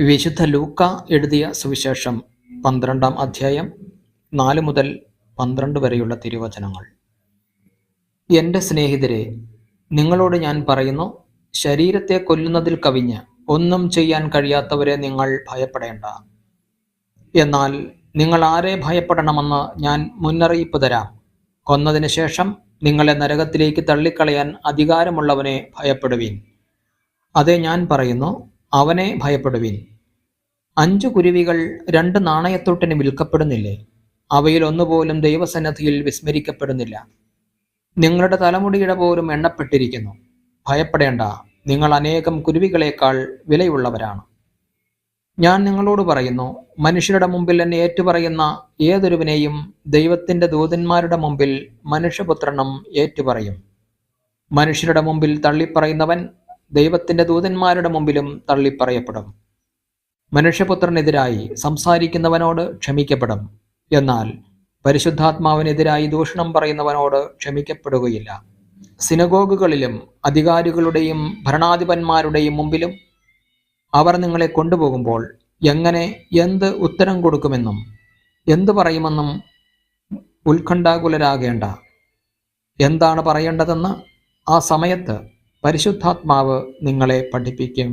വിശുദ്ധ ലൂക്ക എഴുതിയ സുവിശേഷം പന്ത്രണ്ടാം അധ്യായം നാല് മുതൽ പന്ത്രണ്ട് വരെയുള്ള തിരുവചനങ്ങൾ. എന്റെ സ്നേഹിതരെ നിങ്ങളോട് ഞാൻ പറയുന്നു ശരീരത്തെ കൊല്ലുന്നതിൽ കവിഞ്ഞ് ഒന്നും ചെയ്യാൻ കഴിയാത്തവരെ നിങ്ങൾ ഭയപ്പെടേണ്ട. എന്നാൽ നിങ്ങൾ ആരെ ഭയപ്പെടണമെന്ന് ഞാൻ മുന്നറിയിപ്പ് തരാം. കൊന്നതിന് ശേഷം നിങ്ങളെ നരകത്തിലേക്ക് തള്ളിക്കളയാൻ അധികാരമുള്ളവനെ ഭയപ്പെടുവീൻ. അതെ ഞാൻ പറയുന്നു അവനെ ഭയപ്പെടുവീൻ. അഞ്ചു കുരുവികൾ രണ്ട് നാണയത്തൊട്ടിന് വിൽക്കപ്പെടുന്നില്ലേ? അവയിൽ ഒന്നുപോലും ദൈവസന്നദ്ധിയിൽ വിസ്മരിക്കപ്പെടുന്നില്ല. നിങ്ങളുടെ തലമുടിയുടെ പോലും എണ്ണപ്പെട്ടിരിക്കുന്നു. ഭയപ്പെടേണ്ട. നിങ്ങൾ അനേകം കുരുവികളേക്കാൾ വിലയുള്ളവരാണ്. ഞാൻ നിങ്ങളോട് പറയുന്നു മനുഷ്യരുടെ മുമ്പിൽ എന്നെ ഏറ്റുപറയുന്ന ഏതൊരുവിനെയും ദൈവത്തിന്റെ ദൂതന്മാരുടെ മുമ്പിൽ മനുഷ്യപുത്രനും ഏറ്റുപറയും. മനുഷ്യരുടെ മുമ്പിൽ തള്ളിപ്പറയുന്നവൻ ദൈവത്തിന്റെ ദൂതന്മാരുടെ മുമ്പിലും തള്ളിപ്പറയപ്പെടും. മനുഷ്യപുത്രനെതിരായി സംസാരിക്കുന്നവനോട് ക്ഷമിക്കപ്പെടും. എന്നാൽ പരിശുദ്ധാത്മാവിനെതിരായി ദൂഷണം പറയുന്നവനോട് ക്ഷമിക്കപ്പെടുകയില്ല. സിനഗോഗുകളിലും അധികാരികളുടെയും ഭരണാധിപന്മാരുടെയും മുമ്പിലും അവർ നിങ്ങളെ കൊണ്ടുപോകുമ്പോൾ എങ്ങനെ എന്ത് ഉത്തരം കൊടുക്കുമെന്നും എന്തു പറയുമെന്നും ഉത്കണ്ഠാകുലരാകേണ്ട. എന്താണ് പറയേണ്ടതെന്ന് ആ സമയത്ത് പരിശുദ്ധാത്മാവ് നിങ്ങളെ പഠിപ്പിക്കും.